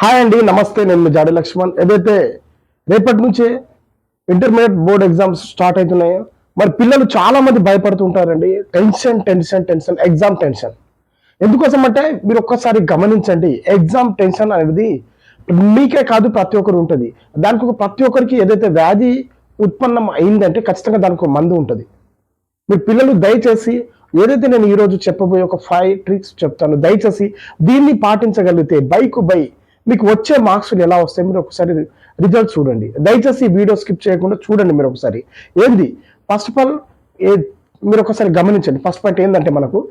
Hi అండి నమస్తే నేను జాడి లక్ష్మణ్. ఏదైతే రేపటి నుంచే ఇంటర్మీడియట్ బోర్డ్ ఎగ్జామ్స్ స్టార్ట్ అవుతున్నాయో మరి పిల్లలు చాలా మంది భయపడుతుంటారండి. Tension tension tension exam tension ఎందుకోసం అంటే మీరు ఒక్కసారి గమనించండి ఎగ్జామ్ టెన్షన్ అనేది మీకే కాదు ప్రతి ఒక్కరు ఉంటుంది. దానికి ఒక ప్రతి ఒక్కరికి ఏదైతే వ్యాధి ఉత్పన్నం అయిందంటే ఖచ్చితంగా దానికి ఒక మందు ఉంటుంది. మీరు పిల్లలు దయచేసి ఏదైతే నేను ఈరోజు చెప్పబోయే ఒక ఫైవ్ ట్రిక్స్ చెప్తాను దయచేసి దీన్ని పాటించగలిగితే బైక్ బై మీకు వచ్చే మార్క్స్ ఎలా వస్తాయి మీరు ఒకసారి రిజల్ట్ చూడండి. దయచేసి ఈ వీడియో స్కిప్ చేయకుండా చూడండి మీరు ఒకసారి. ఏంది? ఫస్ట్ ఆఫ్ ఆల్ ఏ మీరు ఒకసారి గమనించండి. ఫస్ట్ పాయింట్ ఏంటంటే మనకు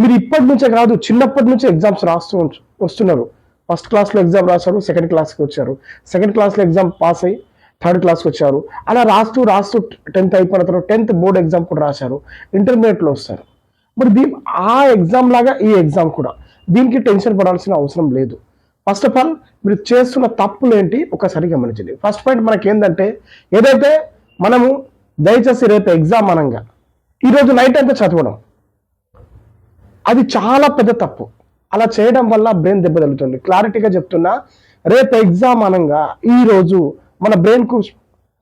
మీరు ఇప్పటి నుంచే కాదు చిన్నప్పటి నుంచే ఎగ్జామ్స్ రాస్తూ వస్తున్నారు. ఫస్ట్ క్లాస్లో ఎగ్జామ్ రాశారు సెకండ్ క్లాస్కి వచ్చారు. సెకండ్ క్లాస్లో ఎగ్జామ్ పాస్ అయ్యి థర్డ్ క్లాస్కి వచ్చారు. అలా రాస్తూ రాస్తూ టెన్త్ అయిపోయిన తర్వాత టెన్త్ బోర్డ్ ఎగ్జామ్ కూడా రాశారు. ఇంటర్మీడియట్లో వస్తారు. మరి దీ ఆ ఎగ్జామ్ లాగా ఈ ఎగ్జామ్ కూడా దీనికి టెన్షన్ పడాల్సిన అవసరం లేదు. ఫస్ట్ ఆఫ్ ఆల్ మీరు చేస్తున్న తప్పులు ఏంటి ఒకసారి గమనించండి. ఫస్ట్ పాయింట్ మనకి ఏంటంటే ఏదైతే మనము దయచేసి రేపు ఎగ్జామ్ అనంగా ఈరోజు నైట్ అంతా చదవడం. అది చాలా పెద్ద తప్పు. అలా చేయడం వల్ల బ్రెయిన్ దెబ్బతలుతుంది క్లారిటీగా చెప్తున్నా రేపు ఎగ్జామ్ అనంగా ఈరోజు మన బ్రెయిన్కు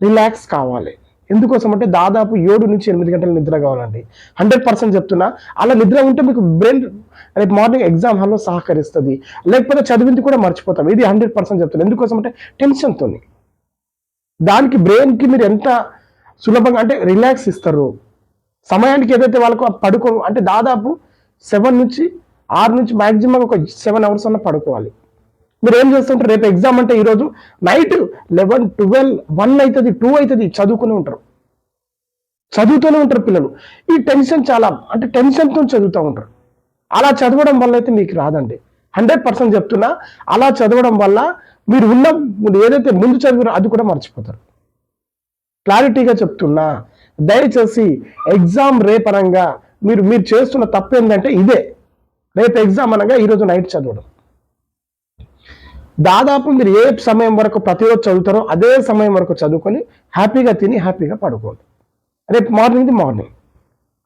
రిలాక్స్ కావాలి. ఎందుకోసం అంటే దాదాపు ఏడు నుంచి ఎనిమిది గంటల నిద్ర కావాలండి. హండ్రెడ్ పర్సెంట్ చెప్తున్నా. అలా నిద్ర ఉంటే మీకు బ్రెయిన్ రేపు మార్నింగ్ ఎగ్జామ్ హాల్లో సహకరిస్తుంది. లేకపోతే చదివింది కూడా మర్చిపోతాం. ఇది హండ్రెడ్ పర్సెంట్ చెప్తున్నా. ఎందుకోసం అంటే టెన్షన్తో దానికి బ్రెయిన్కి మీరు ఎంత సులభంగా అంటే రిలాక్స్ ఇస్తారు. సమయానికి ఏదైతే వాళ్ళకు పడుకో అంటే దాదాపు సెవెన్ నుంచి ఆరు నుంచి మాక్సిమం ఒక సెవెన్ అవర్స్ అన్న పడుకోవాలి. మీరు ఏం చేస్తుంటారు? రేపు ఎగ్జామ్ అంటే ఈరోజు నైట్ లెవెన్ ట్వెల్వ్ వన్ అవుతుంది టూ అవుతుంది చదువుకునే ఉంటారు. చదువుతూనే ఉంటారు పిల్లలు. ఈ టెన్షన్ చాలా అంటే టెన్షన్తో చదువుతూ ఉంటారు. అలా చదవడం వల్ల అయితే మీకు రాదండి. హండ్రెడ్ పర్సెంట్ చెప్తున్నా అలా చదవడం వల్ల మీరు ఉన్న ఏదైతే ముందు చదివారో అది కూడా మర్చిపోతారు. క్లారిటీగా చెప్తున్నా దయచేసి ఎగ్జామ్ రేపరంగా మీరు మీరు చేస్తున్న తప్పు ఏంటంటే ఇదే. రేపు ఎగ్జామ్ అనగా ఈరోజు నైట్ చదవడం. దాదాపు మీరు ఏ సమయం వరకు ప్రతిరోజు చదువుతారో అదే సమయం వరకు చదువుకొని హ్యాపీగా తిని హ్యాపీగా పడుకోండి. రేపు మార్నింగ్ది మార్నింగ్.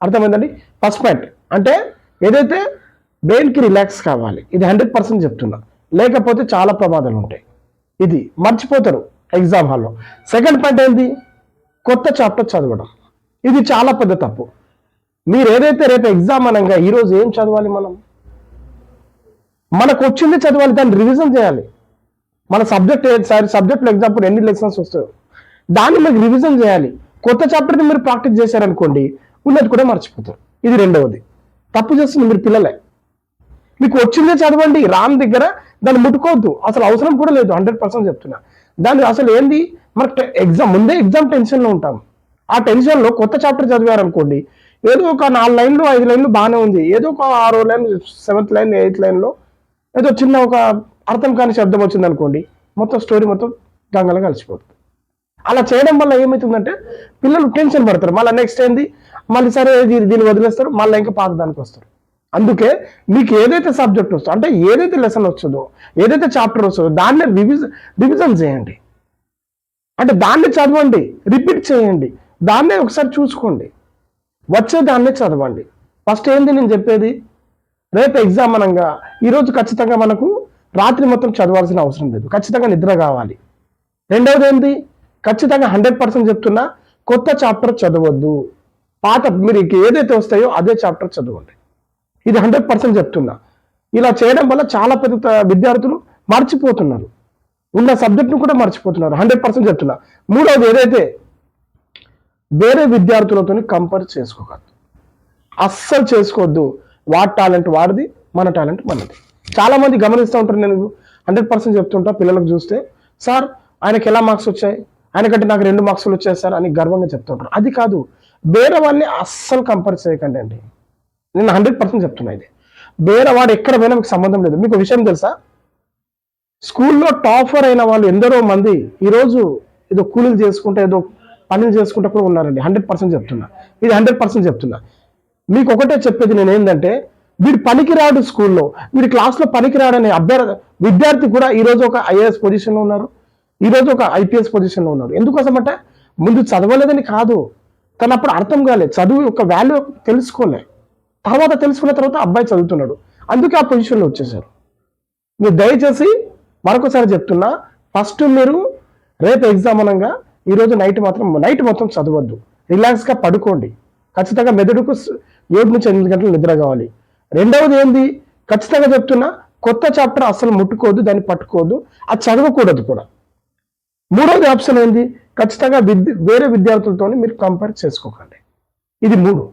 అర్థమైందండి? First point. అంటే ఏదైతే బ్రెయిన్కి రిలాక్స్ కావాలి ఇది హండ్రెడ్ పర్సెంట్ చెప్తున్నా. లేకపోతే చాలా ప్రమాదాలు ఉంటాయి. ఇది మర్చిపోతారు ఎగ్జామ్ హాల్లో. సెకండ్ పాయింట్ ఏంటి కొత్త చాప్టర్ చదవడం. ఇది చాలా పెద్ద తప్పు. మీరు ఏదైతే రేపు ఎగ్జామ్ అనగా ఈరోజు ఏం చదవాలి మనం? మనకు వచ్చింది చదవాలి దాన్ని రివిజన్ చేయాలి. మన సబ్జెక్ట్ సార్ సబ్జెక్ట్లో ఎగ్జాంపుల్ ఎన్ని లెసన్స్ వస్తాయో. దాన్ని మీకు రివిజన్ చేయాలి. కొత్త చాప్టర్ని మీరు ప్రాక్టీస్ చేశారనుకోండి ఉన్నది కూడా మర్చిపోతారు. ఇది రెండవది. తప్పు చేస్తుంది మీరు పిల్లలే. మీకు వచ్చిందే చదవండి రామ్ దగ్గర దాన్ని ముట్టుకోవద్దు. అసలు అవసరం కూడా లేదు హండ్రెడ్ పర్సెంట్ చెప్తున్నా. దాన్ని అసలు ఏంది? మనకు ఎగ్జామ్ ముందే ఎగ్జామ్ టెన్షన్లో ఉంటాం. ఆ టెన్షన్లో కొత్త చాప్టర్ చదివారనుకోండి ఏదో ఒక నాలుగు లైన్లు ఐదు లైన్లు బాగానే ఉంది. ఏదో ఒక ఆరో లైన్ సెవెంత్ లైన్ ఎయిత్ లైన్లో ఏదో చిన్న ఒక అర్థం కాని శబ్దం వచ్చింది అనుకోండి మొత్తం స్టోరీ మొత్తం గంగలో కలిసిపోతుంది. అలా చేయడం వల్ల ఏమవుతుందంటే పిల్లలు టెన్షన్ పడతారు. మళ్ళీ నెక్స్ట్ ఏంది? మళ్ళీ సరే దీన్ని దీన్ని వదిలేస్తారు. మళ్ళీ ఇంకా పాత దానికి వస్తారు. అందుకే మీకు ఏదైతే సబ్జెక్ట్ వస్తుందో అంటే ఏదైతే లెసన్ వస్తుందో ఏదైతే చాప్టర్ వస్తుందో దాన్ని రివిజ రివిజన్ చేయండి. అంటే దాన్ని చదవండి. రిపీట్ చేయండి. దాన్నే ఒకసారి చూసుకోండి. వచ్చే దాన్నే చదవండి. ఫస్ట్ ఏంది నేను చెప్పేది? రేపు ఎగ్జామ్ అనగా. ఈరోజు ఖచ్చితంగా మనకు రాత్రి మొత్తం చదవాల్సిన అవసరం లేదు. ఖచ్చితంగా నిద్ర కావాలి. రెండవది ఏంటి ఖచ్చితంగా హండ్రెడ్ పర్సెంట్ చెప్తున్నా కొత్త చాప్టర్ చదవద్దు. పాత మీరు ఏదైతే వస్తాయో అదే చాప్టర్ చదవండి. ఇది హండ్రెడ్ పర్సెంట్ చెప్తున్నా. ఇలా చేయడం వల్ల చాలా పెద్ద విద్యార్థులు మర్చిపోతున్నారు. ఉన్న సబ్జెక్ట్ను కూడా మర్చిపోతున్నారు. హండ్రెడ్ పర్సెంట్ చెప్తున్నా. మూడవది ఏదైతే? వేరే విద్యార్థులతో కంపేర్ చేసుకోకూడదు. అస్సలు చేసుకోవద్దు. వాడి టాలెంట్ వాడిది మన టాలెంట్ మనది. చాలా మంది గమనిస్తూ ఉంటారు. నేను హండ్రెడ్ పర్సెంట్ చెప్తుంటా పిల్లలకు చూస్తే. సార్ ఆయనకి ఎలా మార్క్స్ వచ్చాయి? ఆయనకంటే నాకు రెండు మార్క్స్లు వచ్చాయి సార్ అని గర్వంగా చెప్తుంటారు అది కాదు బేరవాడిని అస్సలు కంపేర్ చేయకండి అండి. నేను హండ్రెడ్ పర్సెంట్ చెప్తున్నా ఇది. బేరవాడు ఎక్కడ పోయినా మీకు సంబంధం లేదు. మీకు విషయం తెలుసా? స్కూల్లో టాపర్ అయిన వాళ్ళు ఎందరో మంది ఈరోజు ఏదో కూలీలు చేసుకుంటే ఏదో పనులు చేసుకుంటూ కూడా ఉన్నారండి. హండ్రెడ్ పర్సెంట్ చెప్తున్నా. ఇది హండ్రెడ్ పర్సెంట్ చెప్తున్నా. మీకు ఒకటే చెప్పేది నేను ఏంటంటే వీడు పనికిరాడు స్కూల్లో. వీడి క్లాస్లో పనికిరాడనే అభ్యర్థి విద్యార్థి కూడా ఈరోజు ఒక ఐఏఎస్ పొజిషన్లో ఉన్నారు. ఈరోజు ఒక ఐపీఎస్ పొజిషన్లో ఉన్నారు. ఎందుకోసమంటే? ముందు చదవలేదని కాదు. తను అప్పుడు అర్థం కాలేదు చదువు యొక్క వాల్యూ తెలుసుకోలే. తర్వాత తెలుసుకున్న తర్వాత అబ్బాయి చదువుతున్నాడు. అందుకే ఆ పొజిషన్లో వచ్చేసారు. మీరు దయచేసి మరొకసారి చెప్తున్నా ఫస్ట్ మీరు రేపు ఎగ్జామ్ అనగా ఈరోజు నైట్ మాత్రం నైట్ మొత్తం చదవద్దు. రిలాక్స్గా పడుకోండి. ఖచ్చితంగా మెదడుకు ఏడు నుంచి ఎనిమిది గంటలు నిద్ర కావాలి. రెండవది ఏంది? ఖచ్చితంగా చెప్తున్నా కొత్త చాప్టర్ అసలు ముట్టుకోదు దాన్ని పట్టుకోదు అది చదవకూడదు కూడా. మూడవది ఆప్షన్ ఏంది? ఖచ్చితంగా విద్య వేరే విద్యార్థులతో మీరు కంపేర్ చేసుకోకండి. ఇది మూడు.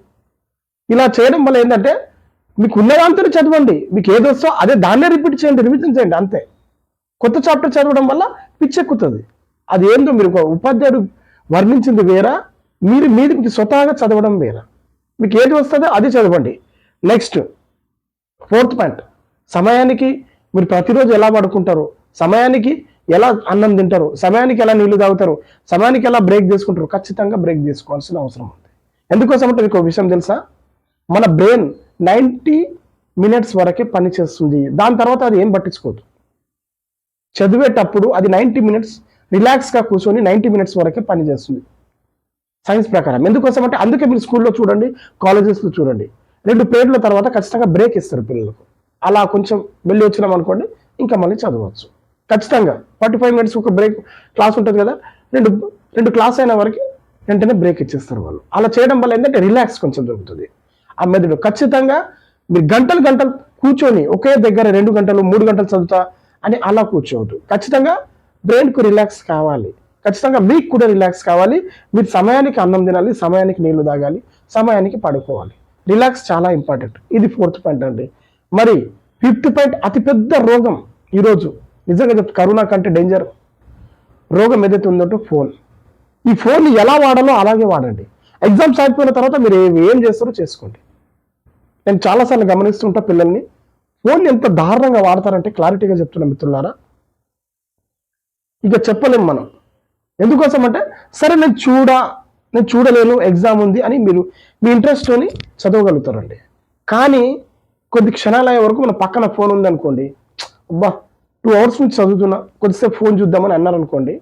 ఇలా చేయడం వల్ల ఏంటంటే మీకు ఉన్న చదవండి. మీకు ఏది వస్తో అదే దాన్నే రిపీట్ చేయండి రివిజన్ చేయండి అంతే. కొత్త చాప్టర్ చదవడం వల్ల పిచ్చెక్కుతుంది అది ఏందో మీరు ఉపాధ్యాయుడు వర్ణించింది వేరా? మీరు మీరు మీకు స్వతహాగా చదవడం వేరా? మీకు ఏది వస్తుందో అది చదవండి. Next fourth point. సమయానికి మీరు ప్రతిరోజు ఎలా పడుకుంటారు? సమయానికి ఎలా అన్నం తింటారు? సమయానికి ఎలా నీళ్ళు తాగుతారు? సమయానికి ఎలా బ్రేక్ తీసుకుంటారు? ఖచ్చితంగా బ్రేక్ తీసుకోవాల్సిన అవసరం ఉంది. ఎందుకోసం అంటే మీకు ఒక విషయం తెలుసా? మన బ్రెయిన్ నైంటీ మినిట్స్ వరకే పనిచేస్తుంది దాని తర్వాత అది ఏం పట్టించుకోదు. చదివేటప్పుడు అది నైంటీ మినిట్స్ రిలాక్స్గా కూర్చొని నైంటీ మినిట్స్ వరకే పనిచేస్తుంది సైన్స్ ప్రకారం. ఎందుకోసం అంటే అందుకే మీరు స్కూల్లో చూడండి కాలేజెస్లో చూడండి. రెండు పేర్ల తర్వాత ఖచ్చితంగా బ్రేక్ ఇస్తారు పిల్లలకు. అలా కొంచెం వెళ్ళి వచ్చినాం అనుకోండి ఇంకా మళ్ళీ చదవచ్చు. ఖచ్చితంగా ఫార్టీ ఫైవ్ మినిట్స్ ఒక బ్రేక్ క్లాస్ ఉంటుంది కదా రెండు రెండు క్లాస్ అయిన వరకు వెంటనే బ్రేక్ ఇచ్చేస్తారు వాళ్ళు. అలా చేయడం వల్ల ఏంటంటే రిలాక్స్ కొంచెం దొరుకుతుంది. ఆ మెదడు ఖచ్చితంగా మీరు గంటలు గంటలు కూర్చొని ఒకే దగ్గర రెండు గంటలు మూడు గంటలు చదువుతా అని అలా కూర్చోవద్దు. ఖచ్చితంగా బ్రెయిన్కు రిలాక్స్ కావాలి. ఖచ్చితంగా మీకు కూడా రిలాక్స్ కావాలి. మీరు సమయానికి అన్నం తినాలి సమయానికి నీళ్ళు తాగాలి సమయానికి పడుకోవాలి. రిలాక్స్ చాలా ఇంపార్టెంట్ ఇది ఫోర్త్ పాయింట్ అండి. మరి ఫిఫ్త్ పాయింట్ అతిపెద్ద రోగం ఈరోజు. నిజంగా చెప్తే కరోనా కంటే డేంజర్ రోగం ఏదైతే ఉందంటే ఫోన్ ఈ ఫోన్ ఎలా వాడాలో అలాగే వాడండి. ఎగ్జామ్స్ అయిపోయిన తర్వాత మీరు ఏం చేస్తారో చేసుకోండి. నేను చాలాసార్లు గమనిస్తుంటా పిల్లల్ని. ఫోన్ ఎంత దారుణంగా వాడతారంటే క్లారిటీగా చెప్తున్నా మిత్రులారా. ఇక చెప్పలేం మనం. ఎందుకోసం అంటే సరే నేను చూడా నేను చూడలేను ఎగ్జామ్ ఉంది అని మీరు మీ ఇంట్రెస్ట్తోని చదవగలుగుతారండి. కానీ కొద్ది క్షణాల వరకు మన పక్కన ఫోన్ ఉంది అనుకోండి అబ్బా టూ అవర్స్ నుంచి చదువుతున్నా కొద్దిసేపు ఫోన్ చూద్దామని అన్నారనుకోండి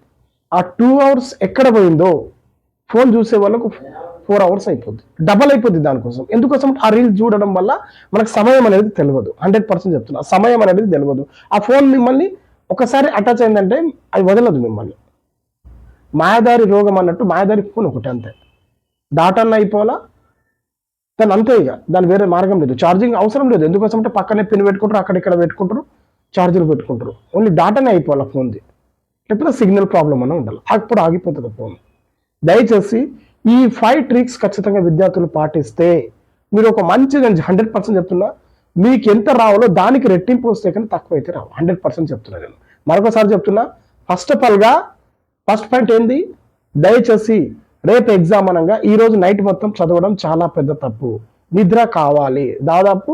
ఆ టూ అవర్స్ ఎక్కడ పోయిందో ఫోన్ చూసే వాళ్ళకు ఫోర్ అవర్స్ అయిపోద్ది. డబల్ అయిపోద్ది దానికోసం. ఎందుకోసం? ఆ రీల్స్ చూడడం వల్ల మనకు సమయం అనేది తెలియదు హండ్రెడ్ పర్సెంట్ చెప్తున్నా. సమయం అనేది తెలియదు ఆ ఫోన్ మిమ్మల్ని ఒకసారి అటాచ్ అయిందంటే అది వదలదు మిమ్మల్ని. మాయదారి రోగం అన్నట్టు మాయదారి ఫోన్ ఒకటి అంతే. డాటాన్న అయిపోవాలా? దాని అంతే ఇక. దాని వేరే మార్గం లేదు. ఛార్జింగ్ అవసరం లేదు. ఎందుకోసం అంటే పక్కనే పిన్ పెట్టుకుంటారు అక్కడ ఇక్కడ పెట్టుకుంటారు ఛార్జర్ పెట్టుకుంటారు. ఓన్లీ డాటానే అయిపోవాలి ఫోన్ది. లేకపోతే సిగ్నల్ ప్రాబ్లం అన్న ఉండాలి. అప్పుడు ఆగిపోతుంది ఫోన్. దయచేసి ఈ ఫైవ్ ట్రిక్స్ ఖచ్చితంగా విద్యార్థులు పాటిస్తే మీరు ఒక మంచి నేను హండ్రెడ్ పర్సెంట్ చెప్తున్నా మీకు ఎంత రావాలో దానికి రెట్టింపు వస్తే కానీ తక్కువ అయితే రావు హండ్రెడ్ పర్సెంట్ చెప్తున్నా నేను. మరొకసారి చెప్తున్నా ఫస్ట్ ఆఫ్ ఆల్గా ఫస్ట్ పాయింట్ ఏంది? దయచేసి రేపు ఎగ్జామ్ అనగా ఈ రోజు నైట్ మొత్తం చదవడం చాలా పెద్ద తప్పు. నిద్ర కావాలి. దాదాపు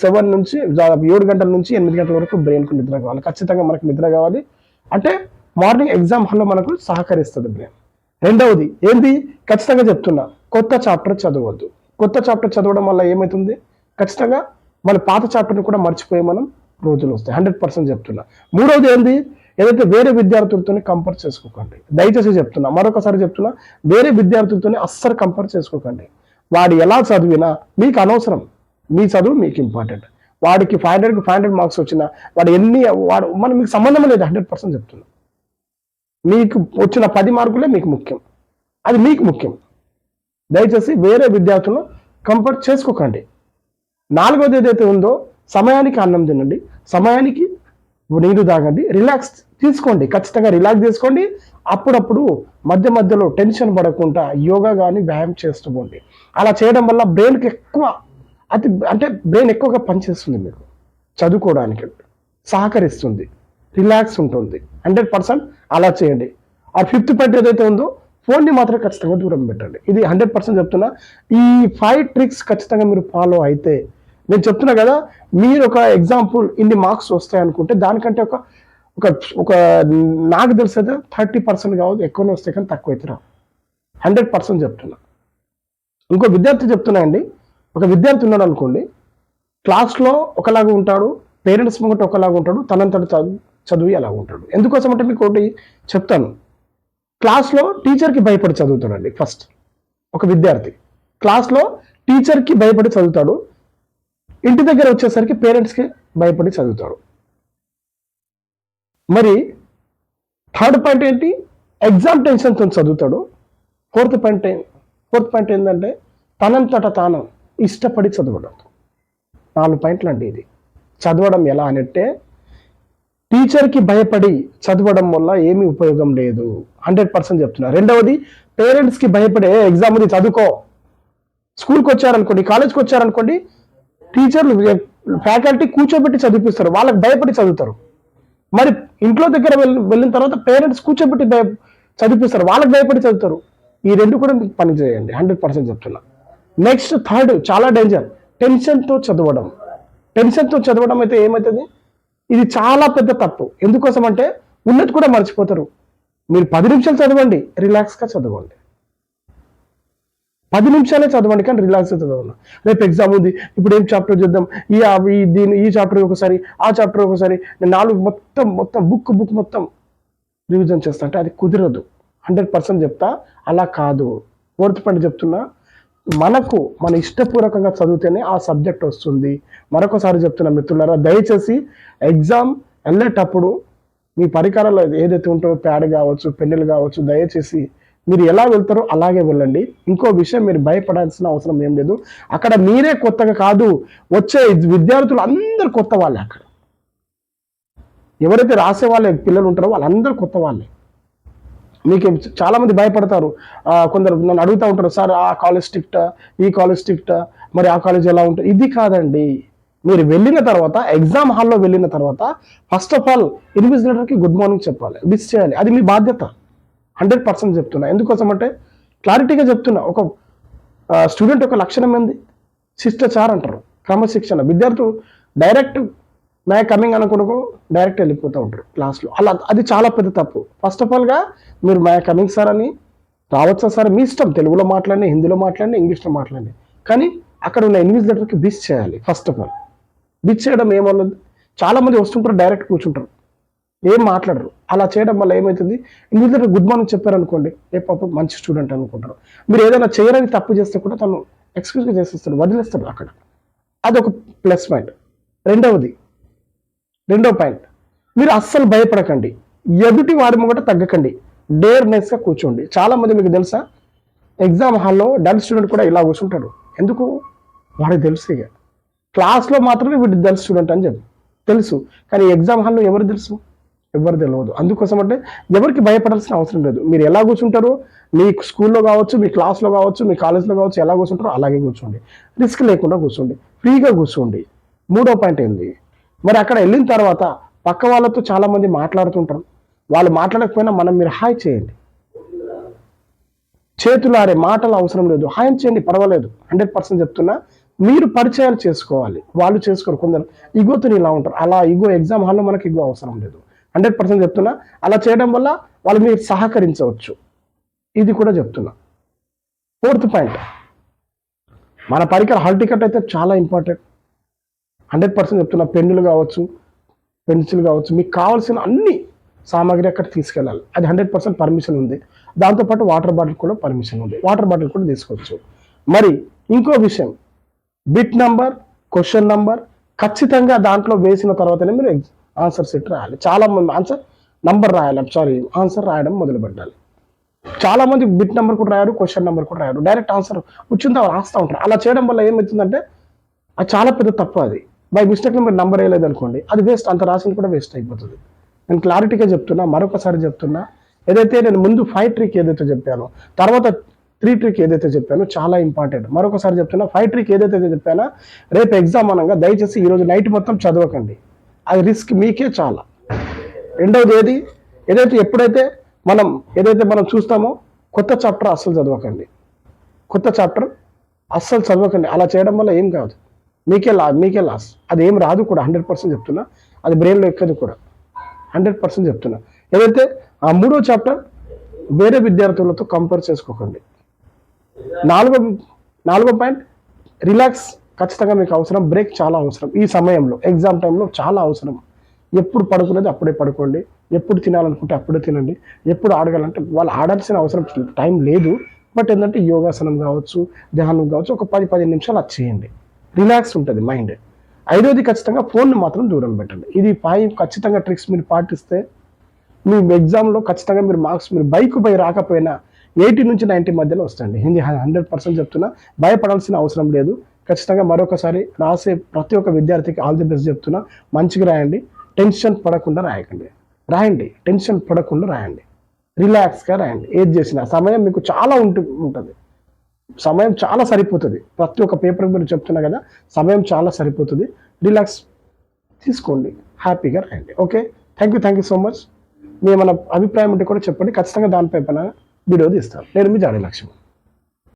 సెవెన్ నుంచి దాదాపు ఏడు గంటల నుంచి ఎనిమిది గంటల వరకు బ్రెయిన్కు నిద్ర కావాలి. ఖచ్చితంగా మనకు నిద్ర కావాలి. అంటే మార్నింగ్ ఎగ్జామ్ హాల్లో మనకు సహకరిస్తుంది బ్రెయిన్ రెండవది ఏంది? ఖచ్చితంగా చెప్తున్నా కొత్త చాప్టర్ చదవద్దు. కొత్త చాప్టర్ చదవడం వల్ల ఏమవుతుంది ఖచ్చితంగా మన పాత చాప్టర్ని కూడా మర్చిపోయి మనం రోజులు వస్తాయి. హండ్రెడ్ పర్సెంట్ చెప్తున్నా. మూడవది ఏంది? ఏదైతే వేరే విద్యార్థులతో కంపేర్ చేసుకోకండి. దయచేసి చెప్తున్నా మరొకసారి చెప్తున్నా వేరే విద్యార్థులతో అస్సలు కంపేర్ చేసుకోకండి. వాడు ఎలా చదివినా మీకు అనవసరం. మీ చదువు మీకు ఇంపార్టెంట్ వాడికి ఫైవ్ హండ్రెడ్కి ఫైవ్ హండ్రెడ్ మార్క్స్ వచ్చినా వాడు ఎన్ని వాడు మనం మీకు సంబంధం లేదు హండ్రెడ్ పర్సెంట్ చెప్తున్నా. మీకు వచ్చిన పది మార్కులే మీకు ముఖ్యం. అది మీకు ముఖ్యం. దయచేసి వేరే విద్యార్థులను కంపేర్ చేసుకోకండి. నాలుగోది ఏదైతే ఉందో సమయానికి అన్నం తినండి. సమయానికి నీరు తాగండి. రిలాక్స్ తీసుకోండి ఖచ్చితంగా రిలాక్స్ తీసుకోండి అప్పుడప్పుడు మధ్య మధ్యలో టెన్షన్ పడకుండా యోగా కానీ వ్యాయామం చేస్తూ పోండి అలా చేయడం వల్ల బ్రెయిన్కి ఎక్కువ అతి అంటే బ్రెయిన్ ఎక్కువగా పనిచేస్తుంది మీకు. చదువుకోవడానికి సహకరిస్తుంది. రిలాక్స్ ఉంటుంది. హండ్రెడ్ పర్సెంట్ అలా చేయండి. ఆ ఫిఫ్త్ పాయింట్ ఏదైతే ఉందో ఫోన్ని మాత్రం ఖచ్చితంగా దూరం పెట్టండి. ఇది హండ్రెడ్ పర్సెంట్ చెప్తున్నా. ఈ ఫైవ్ ట్రిక్స్ ఖచ్చితంగా మీరు ఫాలో అయితే నేను చెప్తున్నా కదా మీరు ఒక ఎగ్జాంపుల్ ఇన్ని మార్క్స్ వస్తాయి అనుకుంటే దానికంటే ఒక ఒక ఒక నాకు తెలిసి అయితే థర్టీ పర్సెంట్ కావచ్చు ఎక్కువనే వస్తే కానీ తక్కువ అయితే రావు. హండ్రెడ్ పర్సెంట్ చెప్తున్నా. ఇంకో విద్యార్థి చెప్తున్నా అండి. ఒక విద్యార్థి ఉన్నాడు అనుకోండి. క్లాస్లో ఒకలాగా ఉంటాడు పేరెంట్స్ ముంగట ఒకలాగా ఉంటాడు తనంతటి చదువు చదివి అలా ఉంటాడు. ఎందుకోసం అంటే మీకు ఒకటి చెప్తాను. క్లాస్లో టీచర్కి భయపడి చదువుతాడండి ఫస్ట్. ఒక విద్యార్థి. క్లాస్లో టీచర్కి భయపడి చదువుతాడు. ఇంటి దగ్గర వచ్చేసరికి పేరెంట్స్కి భయపడి చదువుతాడు. మరి థర్డ్ పాయింట్ ఏంటి? ఎగ్జామ్ టెన్షన్తో చదువుతాడు. ఫోర్త్ పాయింట్ ఫోర్త్ పాయింట్ ఏంటంటే తనంతట తాను ఇష్టపడి చదవడం. నాలుగు పాయింట్లు అండి ఇది. చదవడం ఎలా అనంటే టీచర్కి భయపడి చదవడం వల్ల ఏమీ ఉపయోగం లేదు. హండ్రెడ్ పర్సెంట్ చెప్తున్నా. రెండవది పేరెంట్స్కి భయపడే ఎగ్జామ్ ఉంది చదువుకో. స్కూల్కి వచ్చారనుకోండి కాలేజ్కి వచ్చారనుకోండి టీచర్లు ఫ్యాకల్టీ కూర్చోబెట్టి చదివిపిస్తారు. వాళ్ళకి భయపడి చదువుతారు. మరి ఇంట్లో దగ్గర వెళ్ళి వెళ్ళిన తర్వాత పేరెంట్స్ కూర్చోబెట్టి భయ చదివిపిస్తారు. వాళ్ళకి భయపడి చదువుతారు. ఈ రెండు కూడా మీకు పని చేయండి. హండ్రెడ్ పర్సెంట్ చెప్తున్నా. నెక్స్ట్ థర్డ్ చాలా డేంజర్ టెన్షన్తో చదవడం. టెన్షన్తో చదవడం అయితే ఏమవుతుంది ఇది చాలా పెద్ద తప్పు. ఎందుకోసం అంటే ఉన్నది కూడా మర్చిపోతారు. మీరు పది నిమిషాలు చదవండి. రిలాక్స్గా చదవండి. పది నిమిషాలే చదవండి కానీ రిలాక్స్గా చదవండి. రేపు ఎగ్జామ్ ఉంది. ఇప్పుడు ఏం చాప్టర్ చూద్దాం? ఈ ఆ- ఈ దీని ఈ చాప్టర్ ఒకసారి ఆ చాప్టర్ ఒకసారి నేను నాలుగు మొత్తం మొత్తం బుక్ బుక్ మొత్తం రివిజన్ చేస్తా. అంటే అది కుదరదు. హండ్రెడ్ పర్సెంట్ చెప్తా. అలా కాదు. ఫోర్త్ పాయింట్ చెప్తున్నా. మనకు మన ఇష్టపూర్వకంగా చదివితేనే ఆ సబ్జెక్ట్ వస్తుంది. మరొకసారి చెప్తున్నా మిత్రులారా దయచేసి ఎగ్జామ్ వెళ్ళేటప్పుడు మీ పరికరాలు ఏదైతే ఉంటుందో ప్యాడ్ కావచ్చు పెన్నులు కావచ్చు దయచేసి మీరు ఎలా వెళ్తారో అలాగే వెళ్ళండి. ఇంకో విషయం మీరు భయపడాల్సిన అవసరం ఏం లేదు. అక్కడ మీరే కొత్తగా కాదు వచ్చే విద్యార్థులు అందరు కొత్త వాళ్ళే అక్కడ. ఎవరైతే రాసే వాళ్ళే పిల్లలు ఉంటారో వాళ్ళందరూ కొత్త వాళ్ళే. మీకు చాలామంది భయపడతారు. కొందరు నన్ను అడుగుతూ ఉంటారు సార్ ఆ కాలేజ్ స్ట్రిక్ట్? ఈ కాలేజ్ స్ట్రిక్ట్? మరి ఆ కాలేజ్ ఎలా ఉంటుంది? ఇది కాదండి. మీరు వెళ్ళిన తర్వాత ఎగ్జామ్ హాల్లో వెళ్ళిన తర్వాత ఫస్ట్ ఆఫ్ ఆల్ ఇన్విజిలేటర్కి గుడ్ మార్నింగ్ చెప్పాలి. మిస్ చేయాలి. అది మీ బాధ్యత. హండ్రెడ్ పర్సెంట్ చెప్తున్నా. ఎందుకోసం అంటే క్లారిటీగా చెప్తున్నా. ఒక స్టూడెంట్ ఒక లక్షణం ఏంది? శిష్టాచార్ అంటారు. క్రమశిక్షణ. విద్యార్థులు డైరెక్ట్ మే కమింగ్ అనుకున్నకు డైరెక్ట్ వెళ్ళిపోతూ ఉంటారు క్లాస్లో. అలా అది చాలా పెద్ద తప్పు. ఫస్ట్ ఆఫ్ ఆల్గా మీరు మే కమింగ్ సార్ అని రావచ్చా సార్? మీ ఇష్టం. తెలుగులో మాట్లాడండి హిందీలో మాట్లాడండి ఇంగ్లీష్లో మాట్లాడండి. కానీ అక్కడ ఉన్న ఇన్విజిలేటర్కి బిస్ చేయాలి ఫస్ట్ ఆఫ్ ఆల్ బిచ్ చేయడం ఏమన్నది? చాలామంది వస్తుంటారు డైరెక్ట్ కూర్చుంటారు. ఏం మాట్లాడరు. అలా చేయడం వల్ల ఏమవుతుంది ఎందుకంటే గుడ్ మార్నింగ్ చెప్పారనుకోండి ఏ పాప మంచి స్టూడెంట్ అనుకుంటారు. మీరు ఏదైనా చేయరని తప్పు చేస్తే కూడా తను ఎక్స్క్యూజ్గా చేసేస్తాడు వదిలేస్తాడు అక్కడ. అదొక ప్లస్ పాయింట్ రెండవది రెండో పాయింట్ మీరు అస్సలు భయపడకండి. ఎదుటి వారి ముంగట తగ్గకండి. డేర్నెస్గా కూర్చోండి. చాలామంది మీకు తెలుసా? ఎగ్జామ్ హాల్లో డల్ స్టూడెంట్ కూడా ఇలా కూర్చుంటాడు. ఎందుకు? వాడికి తెలుసు ఇక. క్లాస్లో మాత్రమే వీడు డల్ స్టూడెంట్ అని చెప్పి. తెలుసు. కానీ ఎగ్జామ్ హాల్లో ఎవరు తెలుసు? ఎవరు తెలియదు అందుకోసం అంటే ఎవరికి భయపడాల్సిన అవసరం లేదు. మీరు ఎలా కూర్చుంటారో మీ స్కూల్లో కావచ్చు మీ క్లాస్లో కావచ్చు మీ కాలేజ్లో కావచ్చు ఎలా కూర్చుంటారో అలాగే కూర్చోండి. రిస్క్ లేకుండా కూర్చోండి. ఫ్రీగా కూర్చోండి. మూడో పాయింట్ ఏంది? మరి అక్కడ వెళ్ళిన తర్వాత పక్క వాళ్ళతో చాలామంది మాట్లాడుతుంటారు. వాళ్ళు మాట్లాడకపోయినా మనం మీరు హాయ్ చేయండి. చేతులారే మాటలు అవసరం లేదు. హాయం చేయండి పర్వాలేదు. హండ్రెడ్ పర్సెంట్ చెప్తున్నా మీరు పరిచయాలు చేసుకోవాలి. వాళ్ళు చేసుకోరు. కొందరు ఇగోతో ఇలా ఉంటారు. అలా ఇగో ఎగ్జామ్ హాల్లో మనకి ఇగో అవసరం లేదు. హండ్రెడ్ పర్సెంట్ చెప్తున్నా. అలా చేయడం వల్ల వాళ్ళు మీరు సహకరించవచ్చు. ఇది కూడా చెప్తున్నా. Fourth point. మన పరికర హాల్ టికెట్ అయితే చాలా ఇంపార్టెంట్. హండ్రెడ్ పర్సెంట్ చెప్తున్నా. పెన్నులు కావచ్చు పెన్సిల్ కావచ్చు మీకు కావాల్సిన అన్ని సామాగ్రి అక్కడ తీసుకెళ్ళాలి. అది హండ్రెడ్ పర్సెంట్ పర్మిషన్ ఉంది. దాంతోపాటు వాటర్ బాటిల్ కూడా పర్మిషన్ ఉంది. వాటర్ బాటిల్ కూడా తీసుకోవచ్చు. మరి ఇంకో విషయం. బిట్ నంబర్ క్వశ్చన్ నంబర్ ఖచ్చితంగా దాంట్లో వేసిన తర్వాతనే మీరు ఆన్సర్ సెట్ రాయాలి. చాలా మంది ఆన్సర్ నంబర్ రాయాలి. సారీ ఆన్సర్ రాయడం మొదలు పెట్టాలి. చాలా మంది బిట్ నెంబర్ కూడా రాయారు క్వశ్చన్ నెంబర్ కూడా రాయారు. డైరెక్ట్ ఆన్సర్ వచ్చిందా రాస్తూ ఉంటారు. అలా చేయడం వల్ల ఏమవుతుందంటే అది చాలా పెద్ద తప్పు అది. బై మిస్టేక్ మీరు నంబర్ వేయలేదు అనుకోండి అది వేస్ట్ అంత రాసింది కూడా వేస్ట్ అయిపోతుంది. నేను క్లారిటీగా చెప్తున్నా మరొకసారి చెప్తున్నా. ఏదైతే నేను ముందు ఫైవ్ ట్రిక్ ఏదైతే చెప్పానో తర్వాత త్రీ ట్రిక్ ఏదైతే చెప్పానో చాలా ఇంపార్టెంట్ మరొకసారి చెప్తున్నా ఫైవ్ ట్రిక్ ఏదైతే చెప్పానో రేపు ఎగ్జామ్ అనగా దయచేసి ఈరోజు నైట్ మొత్తం చదవకండి. ఆ రిస్క్ మీకే చాలా. రెండవది ఏది? ఏదైతే ఎప్పుడైతే మనం ఏదైతే మనం చూస్తామో కొత్త చాప్టర్ అస్సలు చదవకండి. కొత్త చాప్టర్ అస్సలు చదవకండి. అలా చేయడం వల్ల ఏం కాదు. మీకే లా మీకే లాస్. అది ఏం రాదు కూడా హండ్రెడ్ పర్సెంట్ చెప్తున్నా. అది బ్రెయిన్లో ఎక్కదు కూడా. హండ్రెడ్ పర్సెంట్ చెప్తున్నా. ఏదైతే ఆ మూడో చాప్టర్ వేరే విద్యార్థులతో కంపేర్ చేసుకోకండి. నాలుగో నాలుగో పాయింట్ రిలాక్స్ ఖచ్చితంగా మీకు అవసరం. బ్రేక్ చాలా అవసరం. ఈ సమయంలో ఎగ్జామ్ టైంలో చాలా అవసరం. ఎప్పుడు పడుకునేది అప్పుడే పడుకోండి. ఎప్పుడు తినాలనుకుంటే అప్పుడే తినండి. ఎప్పుడు ఆడగాలంటే వాళ్ళు ఆడాల్సిన అవసరం టైం లేదు. బట్ ఏంటంటే యోగాసనం కావచ్చు ధ్యానం కావచ్చు ఒక పది పదిహేను నిమిషాలు అది చేయండి. రిలాక్స్ ఉంటుంది మైండ్. ఐదోది ఖచ్చితంగా ఫోన్ని మాత్రం దూరం పెట్టండి. ఇది ఫైవ్ ఖచ్చితంగా ట్రిక్స్ మీరు పాటిస్తే మీ ఎగ్జామ్లో ఖచ్చితంగా మీరు మార్క్స్ మీరు బైక్ పై రాకపోయినా ఎయిటీ నుంచి నైంటీ మధ్యలో వస్తుంది హిందీ హండ్రెడ్ పర్సెంట్ చెప్తున్నా భయపడాల్సిన అవసరం లేదు. ఖచ్చితంగా మరొకసారి రాసే ప్రతి ఒక్క విద్యార్థికి ఆల్ ది బెస్ట్ చెప్తున్నా. మంచిగా రాయండి. టెన్షన్ పడకుండా రాయకండి. రాయండి. టెన్షన్ పడకుండా రాయండి. రిలాక్స్గా రాయండి. ఏది చేసినా. సమయం మీకు చాలా ఉంటు ఉంటుంది. సమయం చాలా సరిపోతుంది. ప్రతి ఒక్క పేపర్ మీరు చెప్తున్నా కదా సమయం చాలా సరిపోతుంది. రిలాక్స్ తీసుకోండి. హ్యాపీగా రాయండి. Okay? Thank you thank you so much. మీ ఏమైనా అభిప్రాయం ఉంటే కూడా చెప్పండి. ఖచ్చితంగా దానిపై పైన వీడియో తీస్తాను. నేను మీ జాడి లక్ష్యం